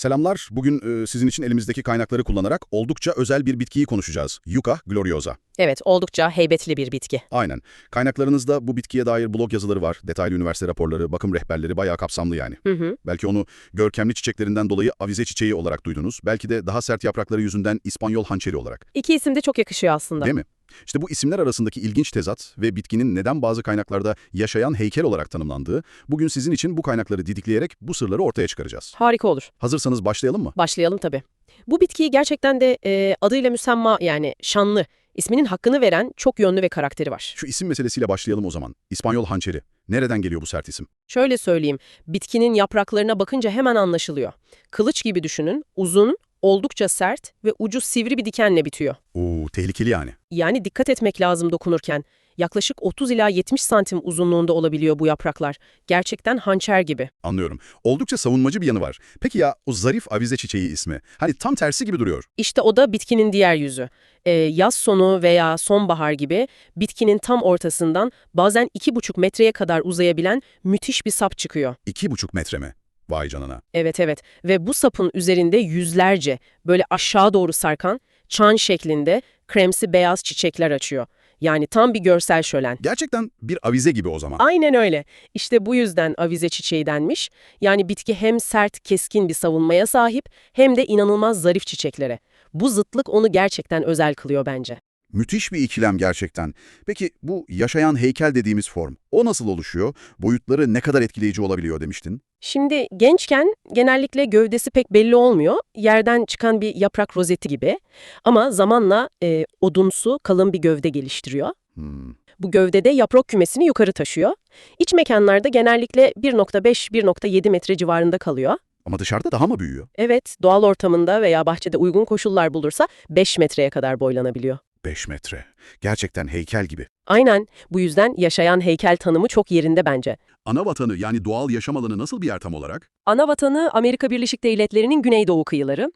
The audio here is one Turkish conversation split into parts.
Selamlar. Bugün e, sizin için elimizdeki kaynakları kullanarak oldukça özel bir bitkiyi konuşacağız. Yucca gloriosa. Evet, oldukça heybetli bir bitki. Aynen. Kaynaklarınızda bu bitkiye dair blog yazıları var. Detaylı üniversite raporları, bakım rehberleri bayağı kapsamlı yani. Hı hı. Belki onu görkemli çiçeklerinden dolayı avize çiçeği olarak duydunuz. Belki de daha sert yaprakları yüzünden İspanyol hançeri olarak. İki isim de çok yakışıyor aslında. Değil mi? İşte bu isimler arasındaki ilginç tezat ve bitkinin neden bazı kaynaklarda yaşayan heykel olarak tanımlandığı, bugün sizin için bu kaynakları didikleyerek bu sırları ortaya çıkaracağız. Harika olur. Hazırsanız başlayalım mı? Başlayalım tabii. Bu bitkiyi gerçekten de e, adıyla müsemma yani şanlı, isminin hakkını veren çok yönlü ve karakteri var. Şu isim meselesiyle başlayalım o zaman. İspanyol hançeri. Nereden geliyor bu sert isim? Şöyle söyleyeyim, bitkinin yapraklarına bakınca hemen anlaşılıyor. Kılıç gibi düşünün, uzun, oldukça sert ve ucu sivri bir dikenle bitiyor. Oo, tehlikeli yani. Yani dikkat etmek lazım dokunurken. Yaklaşık 30 ila 70 santim uzunluğunda olabiliyor bu yapraklar. Gerçekten hançer gibi. Anlıyorum. Oldukça savunmacı bir yanı var. Peki ya o zarif avize çiçeği ismi? Hani tam tersi gibi duruyor. İşte o da bitkinin diğer yüzü. Ee, yaz sonu veya sonbahar gibi bitkinin tam ortasından bazen 2,5 metreye kadar uzayabilen müthiş bir sap çıkıyor. İki buçuk metre mi? Vay canına. Evet evet ve bu sapın üzerinde yüzlerce böyle aşağı doğru sarkan çan şeklinde kremsi beyaz çiçekler açıyor. Yani tam bir görsel şölen. Gerçekten bir avize gibi o zaman. Aynen öyle. İşte bu yüzden avize çiçeği denmiş. Yani bitki hem sert, keskin bir savunmaya sahip hem de inanılmaz zarif çiçeklere. Bu zıtlık onu gerçekten özel kılıyor bence. Müthiş bir ikilem gerçekten. Peki bu yaşayan heykel dediğimiz form, o nasıl oluşuyor? Boyutları ne kadar etkileyici olabiliyor demiştin? Şimdi gençken genellikle gövdesi pek belli olmuyor. Yerden çıkan bir yaprak rozeti gibi. Ama zamanla e, odunsu kalın bir gövde geliştiriyor. Hmm. Bu gövdede yaprak kümesini yukarı taşıyor. İç mekanlarda genellikle 1.5-1.7 metre civarında kalıyor. Ama dışarıda daha mı büyüyor? Evet, doğal ortamında veya bahçede uygun koşullar bulursa 5 metreye kadar boylanabiliyor. 5 metre. Gerçekten heykel gibi. Aynen, bu yüzden yaşayan heykel tanımı çok yerinde bence. Ana vatanı yani doğal yaşam alanı nasıl bir yer tam olarak? Ana vatanı Amerika Birleşik Devletleri'nin güneydoğu kıyıları.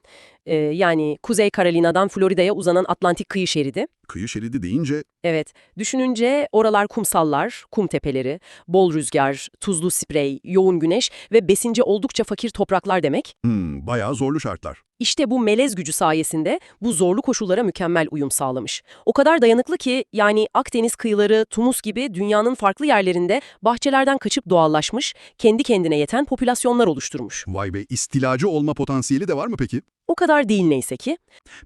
Ee, yani Kuzey Carolina'dan Florida'ya uzanan Atlantik kıyı şeridi. Kıyı şeridi deyince Evet, düşününce oralar kumsallar, kum tepeleri, bol rüzgar, tuzlu sprey, yoğun güneş ve besince oldukça fakir topraklar demek. hmm, bayağı zorlu şartlar. İşte bu melez gücü sayesinde bu zorlu koşullara mükemmel uyum sağlamış. O kadar dayanıklı ki yani Akdeniz kıyıları, Tunus gibi dünyanın farklı yerlerinde bahçelerden kaçıp doğallaşmış, kendi kendine yeten popülasyonlar oluşturmuş. Vay be istilacı olma potansiyeli de var mı peki? O kadar değil neyse ki.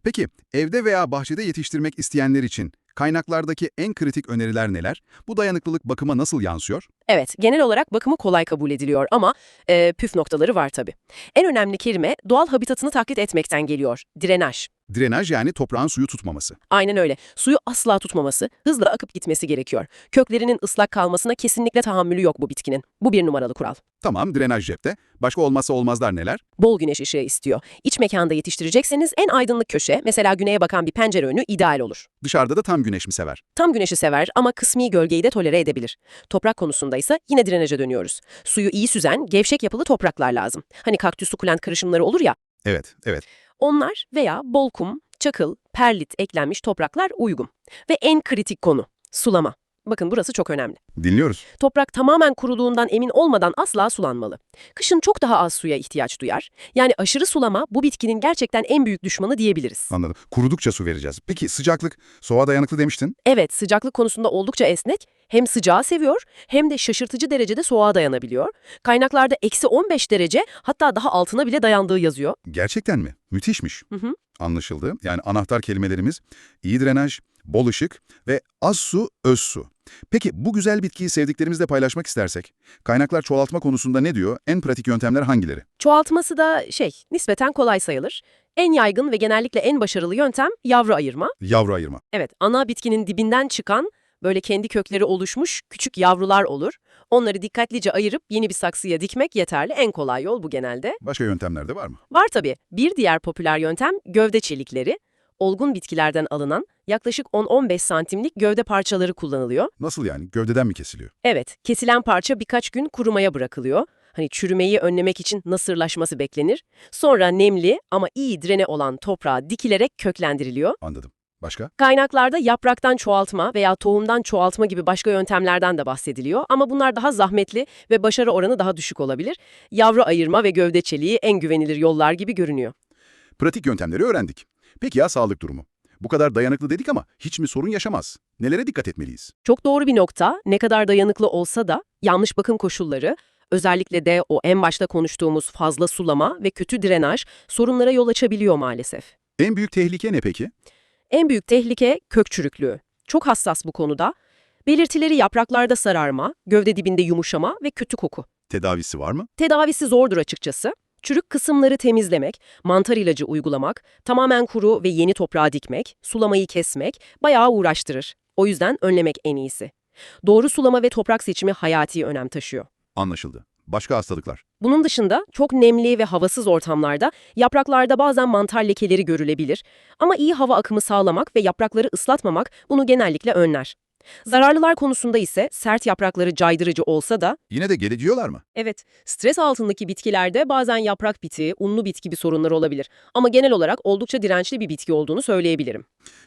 Peki evde veya bahçede yetiştirmek isteyenler için kaynaklardaki en kritik öneriler neler? Bu dayanıklılık bakıma nasıl yansıyor? Evet, genel olarak bakımı kolay kabul ediliyor ama e, püf noktaları var tabii. En önemli kelime doğal habitatını taklit etmekten geliyor. Drenaj. Drenaj yani toprağın suyu tutmaması. Aynen öyle. Suyu asla tutmaması, hızla akıp gitmesi gerekiyor. Köklerinin ıslak kalmasına kesinlikle tahammülü yok bu bitkinin. Bu bir numaralı kural. Tamam drenaj cepte. Başka olmazsa olmazlar neler? Bol güneş ışığı istiyor. İç mekanda yetiştirecekseniz en aydınlık köşe, mesela güneye bakan bir pencere önü ideal olur. Dışarıda da tam güneş mi sever? Tam güneşi sever ama kısmi gölgeyi de tolere edebilir. Toprak konusunda ise yine drenaja dönüyoruz. Suyu iyi süzen, gevşek yapılı topraklar lazım. Hani kaktüs sukulent karışımları olur ya, Evet, evet. Onlar veya bol kum, çakıl, perlit eklenmiş topraklar uygun. Ve en kritik konu, sulama. Bakın burası çok önemli. Dinliyoruz. Toprak tamamen kuruduğundan emin olmadan asla sulanmalı. Kışın çok daha az suya ihtiyaç duyar. Yani aşırı sulama bu bitkinin gerçekten en büyük düşmanı diyebiliriz. Anladım. Kurudukça su vereceğiz. Peki sıcaklık, soğuğa dayanıklı demiştin. Evet, sıcaklık konusunda oldukça esnek. Hem sıcağı seviyor hem de şaşırtıcı derecede soğuğa dayanabiliyor. Kaynaklarda eksi 15 derece hatta daha altına bile dayandığı yazıyor. Gerçekten mi? Müthişmiş. Hı hı. Anlaşıldı. Yani anahtar kelimelerimiz iyi drenaj, bol ışık ve az su, öz su. Peki bu güzel bitkiyi sevdiklerimizle paylaşmak istersek, kaynaklar çoğaltma konusunda ne diyor? En pratik yöntemler hangileri? Çoğaltması da şey, nispeten kolay sayılır. En yaygın ve genellikle en başarılı yöntem yavru ayırma. Yavru ayırma. Evet, ana bitkinin dibinden çıkan, böyle kendi kökleri oluşmuş küçük yavrular olur. Onları dikkatlice ayırıp yeni bir saksıya dikmek yeterli. En kolay yol bu genelde. Başka yöntemler de var mı? Var tabii. Bir diğer popüler yöntem gövde çelikleri. Olgun bitkilerden alınan yaklaşık 10-15 santimlik gövde parçaları kullanılıyor. Nasıl yani? Gövdeden mi kesiliyor? Evet, kesilen parça birkaç gün kurumaya bırakılıyor. Hani çürümeyi önlemek için nasırlaşması beklenir. Sonra nemli ama iyi drene olan toprağa dikilerek köklendiriliyor. Anladım. Başka? Kaynaklarda yapraktan çoğaltma veya tohumdan çoğaltma gibi başka yöntemlerden de bahsediliyor ama bunlar daha zahmetli ve başarı oranı daha düşük olabilir. Yavru ayırma ve gövde çeliği en güvenilir yollar gibi görünüyor. Pratik yöntemleri öğrendik. Peki ya sağlık durumu? Bu kadar dayanıklı dedik ama hiç mi sorun yaşamaz? Nelere dikkat etmeliyiz? Çok doğru bir nokta. Ne kadar dayanıklı olsa da yanlış bakım koşulları, özellikle de o en başta konuştuğumuz fazla sulama ve kötü drenaj sorunlara yol açabiliyor maalesef. En büyük tehlike ne peki? En büyük tehlike kök çürüklüğü. Çok hassas bu konuda. Belirtileri yapraklarda sararma, gövde dibinde yumuşama ve kötü koku. Tedavisi var mı? Tedavisi zordur açıkçası. Çürük kısımları temizlemek, mantar ilacı uygulamak, tamamen kuru ve yeni toprağa dikmek, sulamayı kesmek bayağı uğraştırır. O yüzden önlemek en iyisi. Doğru sulama ve toprak seçimi hayati önem taşıyor. Anlaşıldı. Başka hastalıklar? Bunun dışında çok nemli ve havasız ortamlarda yapraklarda bazen mantar lekeleri görülebilir. Ama iyi hava akımı sağlamak ve yaprakları ıslatmamak bunu genellikle önler. Zararlılar konusunda ise sert yaprakları caydırıcı olsa da Yine de geleceğiyorlar mı? Evet, stres altındaki bitkilerde bazen yaprak biti, unlu bit gibi sorunlar olabilir. Ama genel olarak oldukça dirençli bir bitki olduğunu söyleyebilirim.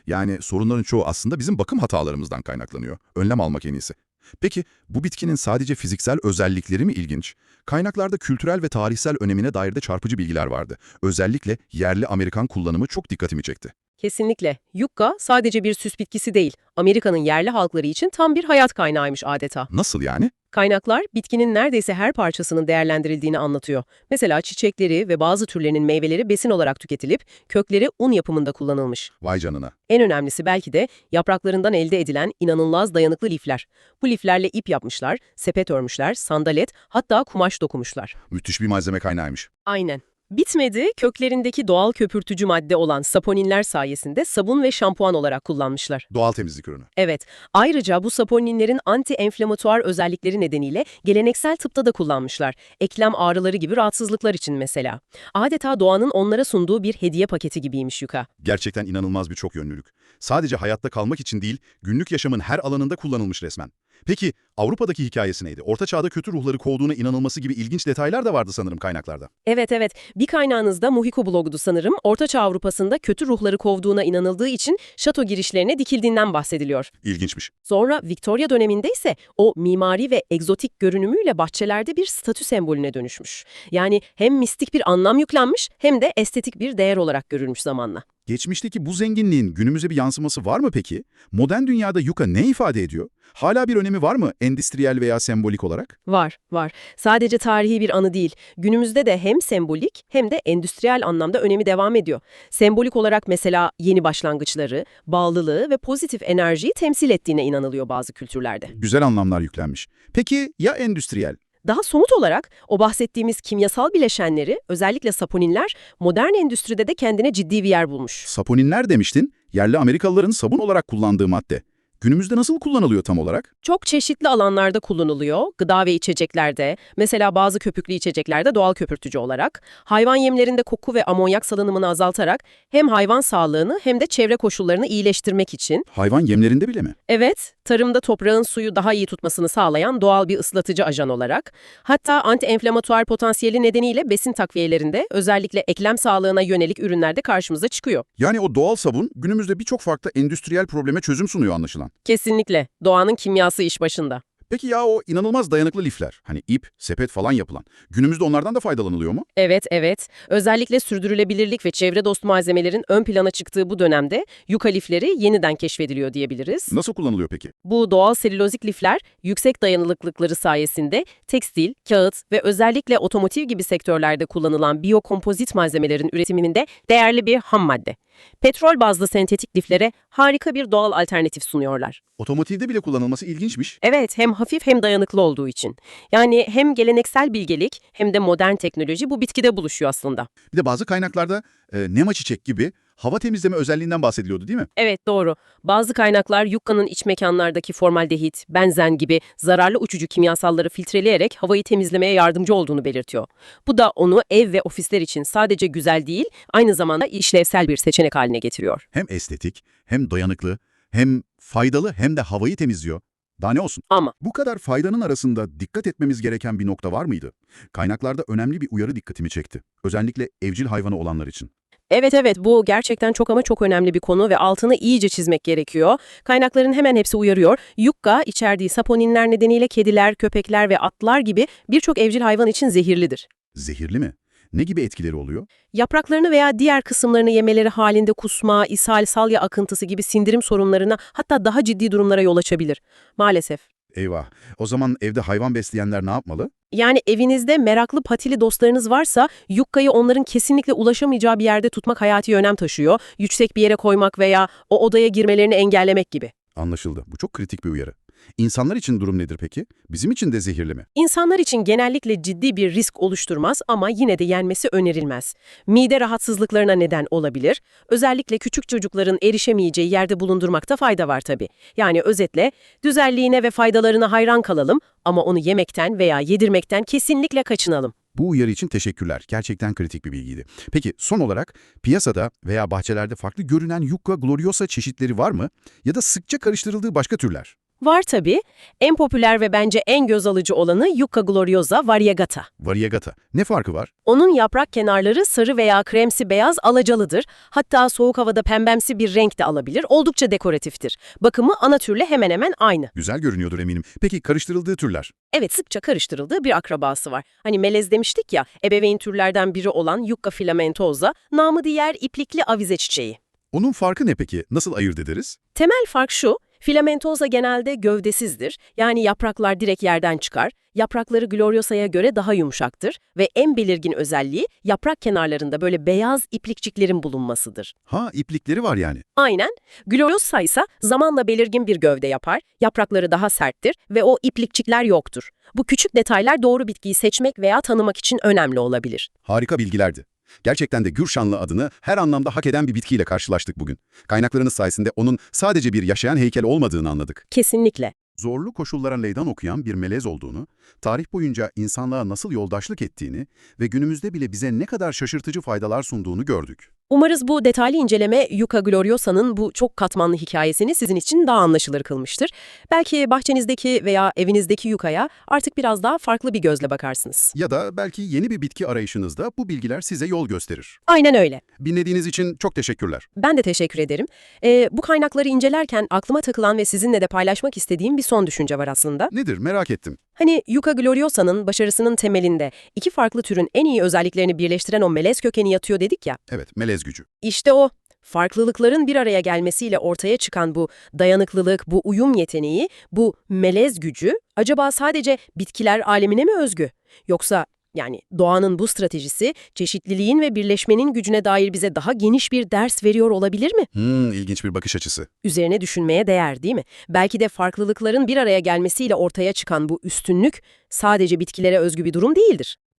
Yani sorunların çoğu aslında bizim bakım hatalarımızdan kaynaklanıyor. Önlem almak en iyisi. Peki bu bitkinin sadece fiziksel özellikleri mi ilginç? Kaynaklarda kültürel ve tarihsel önemine dair de çarpıcı bilgiler vardı. Özellikle yerli Amerikan kullanımı çok dikkatimi çekti. Kesinlikle. Yukka sadece bir süs bitkisi değil, Amerika'nın yerli halkları için tam bir hayat kaynağıymış adeta. Nasıl yani? Kaynaklar bitkinin neredeyse her parçasının değerlendirildiğini anlatıyor. Mesela çiçekleri ve bazı türlerinin meyveleri besin olarak tüketilip kökleri un yapımında kullanılmış. Vay canına. En önemlisi belki de yapraklarından elde edilen inanılmaz dayanıklı lifler. Bu liflerle ip yapmışlar, sepet örmüşler, sandalet, hatta kumaş dokumuşlar. Müthiş bir malzeme kaynağıymış. Aynen. Bitmedi, köklerindeki doğal köpürtücü madde olan saponinler sayesinde sabun ve şampuan olarak kullanmışlar. Doğal temizlik ürünü. Evet, ayrıca bu saponinlerin anti-enflamatuar özellikleri nedeniyle geleneksel tıpta da kullanmışlar. Eklem ağrıları gibi rahatsızlıklar için mesela. Adeta doğanın onlara sunduğu bir hediye paketi gibiymiş Yuka. Gerçekten inanılmaz bir çok yönlülük. Sadece hayatta kalmak için değil, günlük yaşamın her alanında kullanılmış resmen. Peki Avrupa'daki hikayesi neydi? Orta Çağ'da kötü ruhları kovduğuna inanılması gibi ilginç detaylar da vardı sanırım kaynaklarda. Evet evet, bir kaynağınızda Muhiko blogudu sanırım. Ortaçağ Avrupa'sında kötü ruhları kovduğuna inanıldığı için şato girişlerine dikildiğinden bahsediliyor. İlginçmiş. Sonra Victoria döneminde ise o mimari ve egzotik görünümüyle bahçelerde bir statü sembolüne dönüşmüş. Yani hem mistik bir anlam yüklenmiş hem de estetik bir değer olarak görülmüş zamanla. Geçmişteki bu zenginliğin günümüze bir yansıması var mı peki? Modern dünyada yuka ne ifade ediyor? Hala bir önemi var mı endüstriyel veya sembolik olarak? Var, var. Sadece tarihi bir anı değil. Günümüzde de hem sembolik hem de endüstriyel anlamda önemi devam ediyor. Sembolik olarak mesela yeni başlangıçları, bağlılığı ve pozitif enerjiyi temsil ettiğine inanılıyor bazı kültürlerde. Güzel anlamlar yüklenmiş. Peki ya endüstriyel? Daha somut olarak o bahsettiğimiz kimyasal bileşenleri, özellikle saponinler, modern endüstride de kendine ciddi bir yer bulmuş. Saponinler demiştin, yerli Amerikalıların sabun olarak kullandığı madde. Günümüzde nasıl kullanılıyor tam olarak? Çok çeşitli alanlarda kullanılıyor. Gıda ve içeceklerde, mesela bazı köpüklü içeceklerde doğal köpürtücü olarak, hayvan yemlerinde koku ve amonyak salınımını azaltarak hem hayvan sağlığını hem de çevre koşullarını iyileştirmek için, Hayvan yemlerinde bile mi? evet, tarımda toprağın suyu daha iyi tutmasını sağlayan doğal bir ıslatıcı ajan olarak, hatta anti-enflamatuar potansiyeli nedeniyle besin takviyelerinde, özellikle eklem sağlığına yönelik ürünlerde karşımıza çıkıyor. Yani o doğal sabun günümüzde birçok farklı endüstriyel probleme çözüm sunuyor anlaşılan. Kesinlikle. Doğanın kimyası iş başında. Peki ya o inanılmaz dayanıklı lifler, hani ip, sepet falan yapılan, günümüzde onlardan da faydalanılıyor mu? Evet, evet. Özellikle sürdürülebilirlik ve çevre dostu malzemelerin ön plana çıktığı bu dönemde yuka lifleri yeniden keşfediliyor diyebiliriz. Nasıl kullanılıyor peki? Bu doğal selülozik lifler yüksek dayanıklılıkları sayesinde tekstil, kağıt ve özellikle otomotiv gibi sektörlerde kullanılan biyokompozit malzemelerin üretiminin de değerli bir ham madde. Petrol bazlı sentetik liflere harika bir doğal alternatif sunuyorlar. Otomotivde bile kullanılması ilginçmiş. Evet, hem hafif hem dayanıklı olduğu için. Yani hem geleneksel bilgelik hem de modern teknoloji bu bitkide buluşuyor aslında. Bir de bazı kaynaklarda e, nema çiçek gibi hava temizleme özelliğinden bahsediliyordu değil mi? Evet doğru. Bazı kaynaklar yukka'nın iç mekanlardaki formaldehit, benzen gibi zararlı uçucu kimyasalları filtreleyerek havayı temizlemeye yardımcı olduğunu belirtiyor. Bu da onu ev ve ofisler için sadece güzel değil, aynı zamanda işlevsel bir seçenek haline getiriyor. Hem estetik, hem dayanıklı, hem faydalı hem de havayı temizliyor. Daha ne olsun? Ama Bu kadar faydanın arasında dikkat etmemiz gereken bir nokta var mıydı? Kaynaklarda önemli bir uyarı dikkatimi çekti. Özellikle evcil hayvanı olanlar için. Evet evet bu gerçekten çok ama çok önemli bir konu ve altını iyice çizmek gerekiyor. Kaynakların hemen hepsi uyarıyor. Yukka içerdiği saponinler nedeniyle kediler, köpekler ve atlar gibi birçok evcil hayvan için zehirlidir. Zehirli mi? Ne gibi etkileri oluyor? Yapraklarını veya diğer kısımlarını yemeleri halinde kusma, ishal, salya akıntısı gibi sindirim sorunlarına hatta daha ciddi durumlara yol açabilir. Maalesef. Eyvah. O zaman evde hayvan besleyenler ne yapmalı? Yani evinizde meraklı patili dostlarınız varsa yukkayı onların kesinlikle ulaşamayacağı bir yerde tutmak hayati önem taşıyor. Yüksek bir yere koymak veya o odaya girmelerini engellemek gibi. Anlaşıldı. Bu çok kritik bir uyarı. İnsanlar için durum nedir peki? Bizim için de zehirli mi? İnsanlar için genellikle ciddi bir risk oluşturmaz ama yine de yenmesi önerilmez. Mide rahatsızlıklarına neden olabilir. Özellikle küçük çocukların erişemeyeceği yerde bulundurmakta fayda var tabii. Yani özetle düzelliğine ve faydalarına hayran kalalım ama onu yemekten veya yedirmekten kesinlikle kaçınalım. Bu uyarı için teşekkürler. Gerçekten kritik bir bilgiydi. Peki son olarak piyasada veya bahçelerde farklı görünen Yucca gloriosa çeşitleri var mı? Ya da sıkça karıştırıldığı başka türler? Var tabii. En popüler ve bence en göz alıcı olanı Yucca gloriosa variegata. Variegata. Ne farkı var? Onun yaprak kenarları sarı veya kremsi beyaz alacalıdır. Hatta soğuk havada pembemsi bir renk de alabilir. Oldukça dekoratiftir. Bakımı ana türle hemen hemen aynı. Güzel görünüyordur eminim. Peki karıştırıldığı türler? Evet sıkça karıştırıldığı bir akrabası var. Hani melez demiştik ya, ebeveyn türlerden biri olan Yucca filamentosa, namı diğer iplikli avize çiçeği. Onun farkı ne peki? Nasıl ayırt ederiz? Temel fark şu, filamentosa genelde gövdesizdir. Yani yapraklar direkt yerden çıkar. Yaprakları gloriosa'ya göre daha yumuşaktır ve en belirgin özelliği yaprak kenarlarında böyle beyaz iplikçiklerin bulunmasıdır. Ha iplikleri var yani. Aynen. Gloriosa ise zamanla belirgin bir gövde yapar, yaprakları daha serttir ve o iplikçikler yoktur. Bu küçük detaylar doğru bitkiyi seçmek veya tanımak için önemli olabilir. Harika bilgilerdi. Gerçekten de Gürşanlı adını her anlamda hak eden bir bitkiyle karşılaştık bugün. Kaynaklarınız sayesinde onun sadece bir yaşayan heykel olmadığını anladık. Kesinlikle. Zorlu koşullara meydan okuyan bir melez olduğunu, tarih boyunca insanlığa nasıl yoldaşlık ettiğini ve günümüzde bile bize ne kadar şaşırtıcı faydalar sunduğunu gördük. Umarız bu detaylı inceleme Yucca gloriosa'nın bu çok katmanlı hikayesini sizin için daha anlaşılır kılmıştır. Belki bahçenizdeki veya evinizdeki yuca'ya artık biraz daha farklı bir gözle bakarsınız. Ya da belki yeni bir bitki arayışınızda bu bilgiler size yol gösterir. Aynen öyle. Dinlediğiniz için çok teşekkürler. Ben de teşekkür ederim. Ee, bu kaynakları incelerken aklıma takılan ve sizinle de paylaşmak istediğim bir son düşünce var aslında. Nedir merak ettim. Hani Yucca gloriosa'nın başarısının temelinde iki farklı türün en iyi özelliklerini birleştiren o melez kökeni yatıyor dedik ya. Evet, melez gücü. İşte o. Farklılıkların bir araya gelmesiyle ortaya çıkan bu dayanıklılık, bu uyum yeteneği, bu melez gücü acaba sadece bitkiler alemine mi özgü? Yoksa yani doğanın bu stratejisi çeşitliliğin ve birleşmenin gücüne dair bize daha geniş bir ders veriyor olabilir mi? Hmm, ilginç bir bakış açısı. Üzerine düşünmeye değer değil mi? Belki de farklılıkların bir araya gelmesiyle ortaya çıkan bu üstünlük sadece bitkilere özgü bir durum değildir.